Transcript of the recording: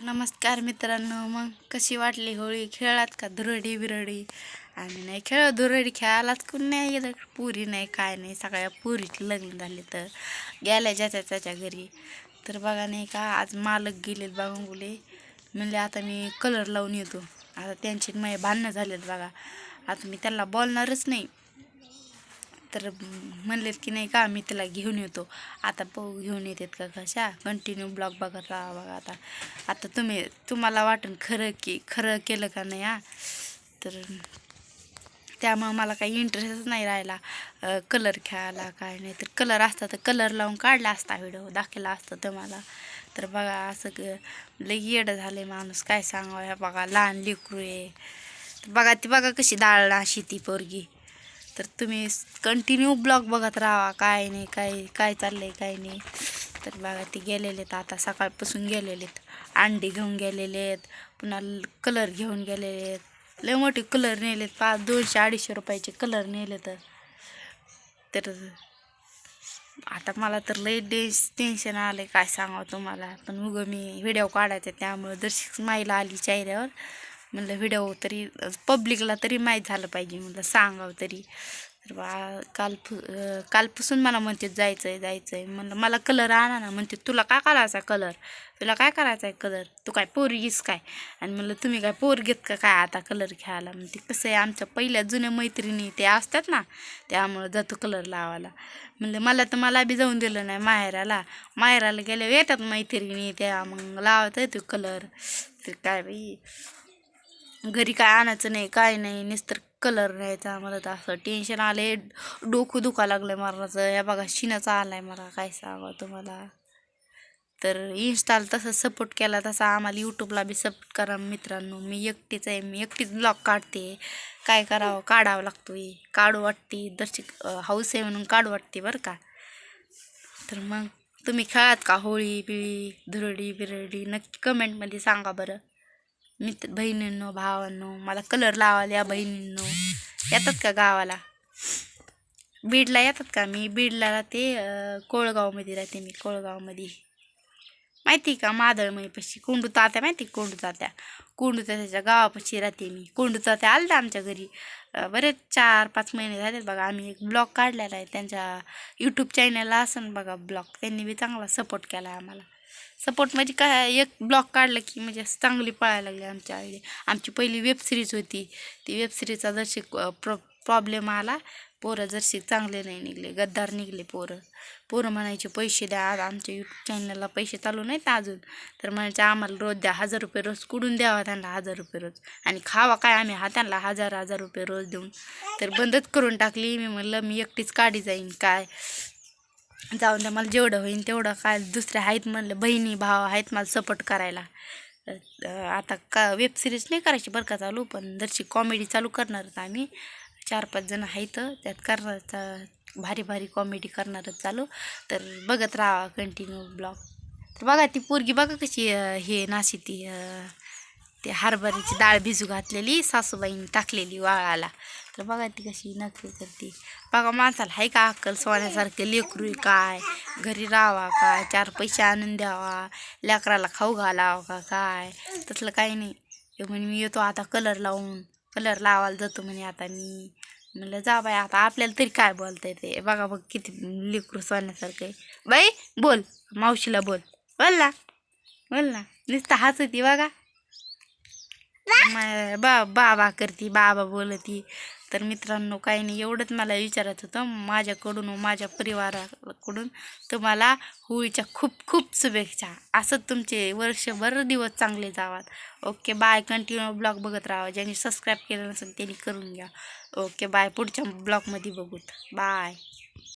नमस्कार मित्रांनो मग कशी वाटली होळी? खेळात का धुरडी बिरडी? आम्ही नाही खेळ धुरडी खेळालाच कोण नाही गेलं. पुरी नाही काय नाही सगळ्या पुरीचे लग्न झाले तर. गेल्या ज्याच्या त्याच्या घरी. तर बघा नाही का आज मालक गेलेत बघा म्हणले आता मी कलर लावून येतो. आता त्यांची माझे भांडणं झालेत बघा. आता मी त्यांना बोलणारच नाही. तर म्हणलेत की नाही का मी तिला घेऊन येतो. आता पाहू घेऊन येतात का कशा? कंटिन्यू ब्लॉग बघत राहा बघा आता. आता तुम्ही तुम्हाला वाटन खरं की खरं केलं का नाही हा? तर त्यामुळं मला काही इंटरेस्टच नाही राहिला. कलर खेळायला काय नाही. तर कलर असता तर कलर लावून काढला असता व्हिडिओ दाखवला असतं तुम्हाला तर बघा असं लई येडं झालं माणूस. काय सांगावं ह्या बघा लहान लेकरू आहे. बघा ती बघा कशी डाळ अशी ती पोरगी. तर तुम्ही कंटिन्यू ब्लॉग बघत राहा. काय नाही काय काय चाललंय काय नाही. तर बघा ते आहेत आता. सकाळपासून गेलेलेत अंडी घेऊन गेलेले आहेत. पुन्हा कलर घेऊन गेलेले आहेत. लय मोठे कलर नेलेत पाच दोनशे अडीचशे रुपयाचे कलर नेले तर. तर आता मला तर लई डेस टेन्शन आलं काय सांगावं तुम्हाला. पण उगं मी व्हिडिओ काढायचा त्यामुळं दर्शक माईला आली चेहऱ्यावर. म्हणलं व्हिडिओ तरी पब्लिकला तरी माहीत झालं पाहिजे. म्हणलं सांगावं तरी. तर बा काल कालपासून मला म्हणते जायचं आहे जायचं आहे म्हणलं मला कलर आणा ना. म्हणते तुला काय करायचा कलर? तुला काय करायचा आहे कलर? तू काय पोरगीस काय? आणि म्हणलं तुम्ही काय पोर घेत का काय आता कलर खेळायला म्हणते कसं आहे आमच्या पहिल्या जुन्या मैत्रिणी ते असतात ना त्यामुळं जातो कलर लावायला. म्हणलं मला तर मला बी जाऊन दिलं नाही माहेराला. माहेराला गेल्या येतात मैत्रिणी त्या मग लावत आहे तो कलर. तर काय बाई घरी काय आणायचं नाही काय नाही नुसतं कलर राहायचा मला तर असं. टेन्शन आले डोकं दुखा लागलं आहे मरणाचं. या बघा शिनाचा आहे मला काय सांगा तुम्हाला. तर इन्स्टाला तसं सपोर्ट केला तसा आम्हाला यूट्यूबला बी सपोर्ट करा मित्रांनो. मी एकटीच आहे मी एकटीच ब्लॉग काढते. काय करावं काढावं लागतो आहे काढू वाटते दर्शक हाऊस आहे म्हणून काढू वाटते बरं का. तर मग तुम्ही खेळात का होळी पिळी धुरडी बिरडी नक्की कमेंटमध्ये सांगा बरं. मित्र बहिणींनो भावांनो मला कलर लावायला या बहिणींनो. येतात का गावाला? बीडला येतात का? मी बीडला राहते कोळगावमध्ये राहते मी कोळगावमध्ये. माहिती का? मादळमयीपाशी कोंडू तात्या माहिती का कोंडू तात्या? कोंडू तात्याच्या गावापाशी राहते मी. कोंडू तात्या आलता आमच्या घरी. बरेच चार पाच महिने झालेत बघा. आम्ही एक ब्लॉग काढलेला आहे. त्यांच्या यूट्यूब चॅनलला असं बघा ब्लॉग. त्यांनी बी चांगला सपोर्ट केला आहे आम्हाला. सपोर्ट म्हणजे काय एक ब्लॉक काढलं की म्हणजे असं चांगली पळायला लागली आमच्या आईने आमची पहिली वेब सिरीज होती. ती वेब सिरीजचा जरशी प्रॉब्लेम आला पोरं जशी चांगले नाही निघले गद्दार निघले पोरं. पोरं म्हणायचे पैसे द्या आज आमच्या यूट्यूब चॅनलला पैसे चालू नाहीत अजून. तर म्हणायचे आम्हाला रोज द्या हजार रुपये रोज कुडून द्यावा त्यांना हजार रुपये रोज. आणि खावा काय आम्ही हा त्यांना हजार हजार रुपये रोज देऊन. तर बंदच करून टाकली. मी म्हणलं मी एकटीच काढी जाईन काय? जाऊन द्या मला जेवढं होईन तेवढं काय दुसरे आहेत म्हणलं बहिणी भाव आहेत मला सपोर्ट करायला. आता का वेब सिरीज नाही करायची बरं का चालू पण जरशी कॉमेडी चालू करणार आम्ही. चार पाच जण आहेत त्यात करणार भारी भारी कॉमेडी करणारच चालू. तर बघत राहा कंटिन्यू ब्लॉग तर बघा ती पोरगी बघा कशी हे नाशी ते हरभऱ्याची डाळ भिजू घातलेली सासूबाईंनी टाकलेली वाळाला. तर बघा ती कशी नखरे करते. बघा माणसाला हाय का अक्कल? सोन्यासारखे लेकरू काय? घरी राहावा काय? चार पैसे आणून द्यावा. लेकराला खाऊ घालावा का काय? तसलं काही नाही. हे म्हणे मी येतो आता कलर लावून. कलर लावायला जातो म्हणे आता मी. म्हणलं जा बाई आता आपल्याला तरी काय बोलता येते बघा बघ किती लेकरू सोन्यासारखं आहे. बाई बोल. मावशीला बोल. बोल ना. बोल ना. नुसतं हाच होती बघा. मा- बा बाबा करती बाबा बोलती. तर मित्रांनो काही नाही एवढंच मला विचारत होतं. माझ्याकडून व माझ्या परिवाराकडून तुम्हाला होळीच्या खूप खूप शुभेच्छा. असंच तुमचे वर्षभर दिवस चांगले जावात. Okay bye. कंटिन्यू ब्लॉग बघत राहा. ज्यांनी सबस्क्राईब केलं नसेल त्यांनी करून घ्या. Okay bye. पुढच्या ब्लॉगमध्ये बघूत. बाय.